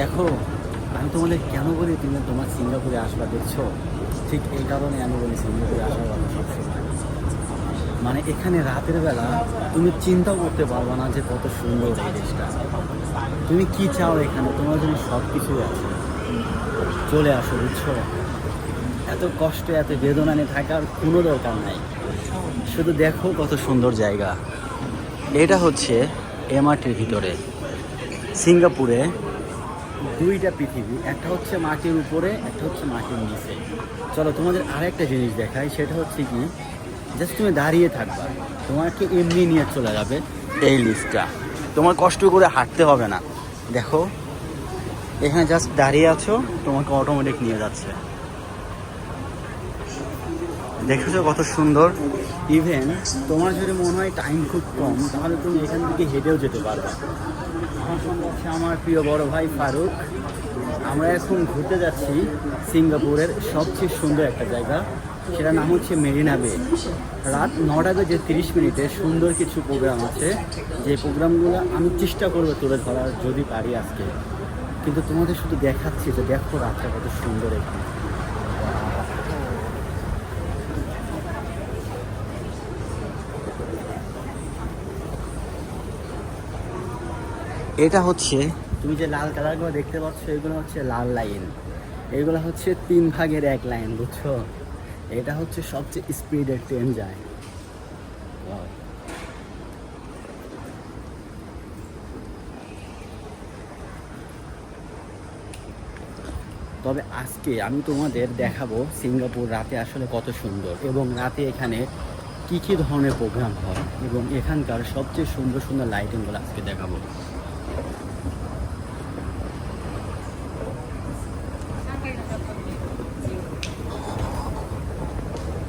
দেখো, আমি তোমাদের কেন বলি তুমি তোমার সিঙ্গাপুরে আসবা, দেখছ? ঠিক এই কারণে আমি বলি সিঙ্গাপুরে আসার মানে এখানে রাতের বেলা তুমি চিন্তাও করতে পারবে না যে কত সুন্দর দেশটা। তুমি কি চাও এখানে? তোমার জন্য সব কিছুই আছে। চলে আসো, বুঝছ? এত কষ্ট, এত বেদনা নিয়ে থাকার কোনো দরকার নাই। শুধু দেখো কত সুন্দর জায়গা। এটা হচ্ছে এমআরটির ভিতরে। সিঙ্গাপুরে। দুইটা পৃথিবী, একটা হচ্ছে মাটির উপরে, একটা হচ্ছে মাটির নিচে। চলো তোমাদের আরেকটা জিনিস দেখাই, সেটা হচ্ছে কি জাস্ট তুমি দাঁড়িয়ে থাকবা, তোমাকে এমনি নিয়ে চলে যাবে এই লিস্টটা তোমার কষ্ট করে হাঁটতে হবে না। দেখো, এখানে জাস্ট দাঁড়িয়ে আছো, তোমাকে অটোমেটিক নিয়ে যাচ্ছে। দেখেছ কত সুন্দর? ইভেন তোমার যদি মনে হয় টাইম খুব কম, তাহলে তুমি এখান থেকে হেঁটেও যেতে পারবে। আমার প্রিয় বড় ভাই ফারুক। আমরা এখন ঘুরতে যাচ্ছি সিঙ্গাপুরের সবচেয়ে সুন্দর একটা জায়গা। সেটার নাম হচ্ছে মেরিনা বে। রাত নটা বেজে তিরিশ মিনিটে সুন্দর কিছু প্রোগ্রাম আছে। যে প্রোগ্রামগুলো আমি চেষ্টা করব তুলে ধরার, যদি পারি আজকে। কিন্তু তোমাদের শুধু দেখাচ্ছি যে দেখো রাতটা কত সুন্দর এখানে। এটা হচ্ছে তুমি যে লাল কালারগুলো দেখতে পাচ্ছ, এগুলো হচ্ছে লাল লাইন। এগুলো হচ্ছে তিন ভাগের এক লাইন, বুঝছ? এটা হচ্ছে সবচেয়ে স্পিডের ট্রেন যায়। তবে আজকে আমি তোমাদের দেখাবো সিঙ্গাপুর রাতে আসলে কত সুন্দর এবং রাতে এখানে কি কি ধরনের প্রোগ্রাম হয় এবং এখানকার সবচেয়ে সুন্দর সুন্দর লাইটিংগুলো আজকে দেখাবো।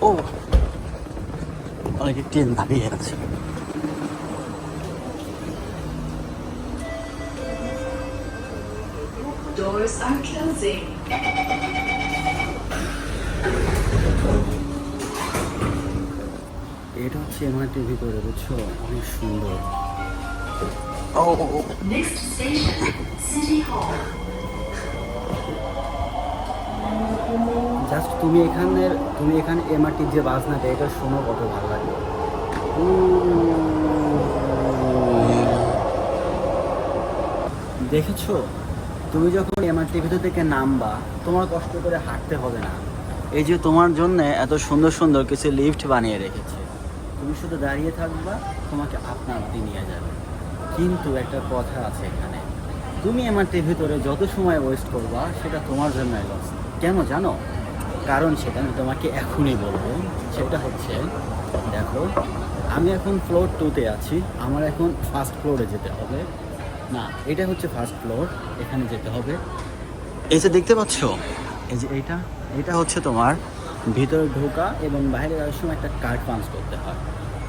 ও অনেকে ট্রেন দাঁড়িয়ে আছে Doors are closing. এটা হচ্ছে এমআরটির ভিতরে বুঝছ অনেক সুন্দর ও Next station, City Hall. Just তুমি এখানে তুমি এখানে এমআরটির যে বাজনাটা এটা শোনো কত ভালো লাগে। দেখেছ? তুমি যখন এমআরটির ভিতর থেকে নামবা, তোমার কষ্ট করে হাঁটতে হবে না। এই যে তোমার জন্য এত সুন্দর সুন্দর কিছু লিফট বানিয়ে রেখেছে। তুমি শুধু দাঁড়িয়ে থাকবা, তোমাকে আপনা আপনি নিয়ে যাবে। কিন্তু একটা কথা আছে এখানে। তুমি এমআরটির ভিতরে যত সময় ওয়েস্ট করবা, সেটা তোমার জন্য লস কেন জানো? কারণ সেটা আমি তোমাকে এখনই বলব। সেটা হচ্ছে দেখো আমি এখন ফ্লোর টুতে আছি আমার এখন ফার্স্ট ফ্লোরে যেতে হবে। না এটা হচ্ছে ফার্স্ট ফ্লোর এখানে যেতে হবে। এই যে দেখতে পাচ্ছ? এই যে এইটা এটা হচ্ছে তোমার ভিতরে ঢোকা এবং বাইরে যাওয়ার সময় একটা কার্ড পাঞ্চ করতে হয়।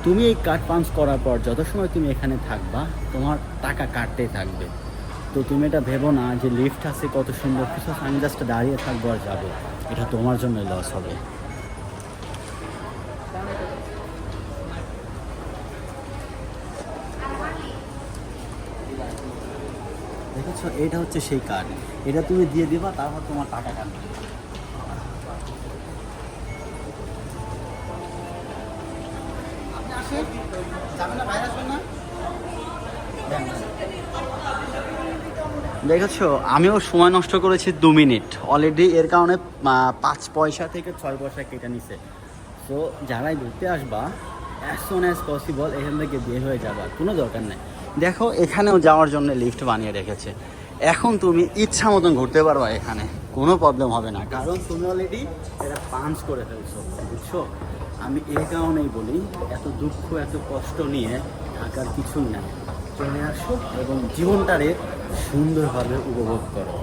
তুমি এই কার্ড পাঞ্চ করার পর যত সময় তুমি এখানে থাকবা তোমার টাকা কাটতেই থাকবে। তো তুমি এটা ভেবো না যে লিফট আছে কত সুন্দর কিছু আমি জাস্ট দাঁড়িয়ে থাকব আর যাব। এটা তোমার জন্য লস হবে। দেখেছ? এটা হচ্ছে সেই কার্ড এটা তুমি দিয়ে দিবা তারপর তোমার টাকা কাটবে। যাবেন না বাইরে আসবেন না? দেখেছ? আমিও সময় নষ্ট করেছি দু মিনিট। অলরেডি এর কারণে পাঁচ পয়সা থেকে ছয় পয়সা কেটে নিছে। তো যারাই ঘুরতে আসবা অ্যাজ সোন অ্যাজ পসিবল এখান থেকে বের হয়ে যাবা। কোনো দরকার নেই। দেখো, এখানেও যাওয়ার জন্য লিফট বানিয়ে রেখেছে। এখন তুমি ইচ্ছা মতন ঘুরতে পারবা এখানে। কোনো প্রবলেম হবে না। কারণ তুমি অলরেডি এটা পাঞ্চ করে ফেলছো, বুঝছ? আমি এই কারণেই বলি, এত দুঃখ, এত কষ্ট নিয়ে থাকার কিছুই নাই। চলে আসো এবং জীবনটারে সুন্দরভাবে উপভোগ করো।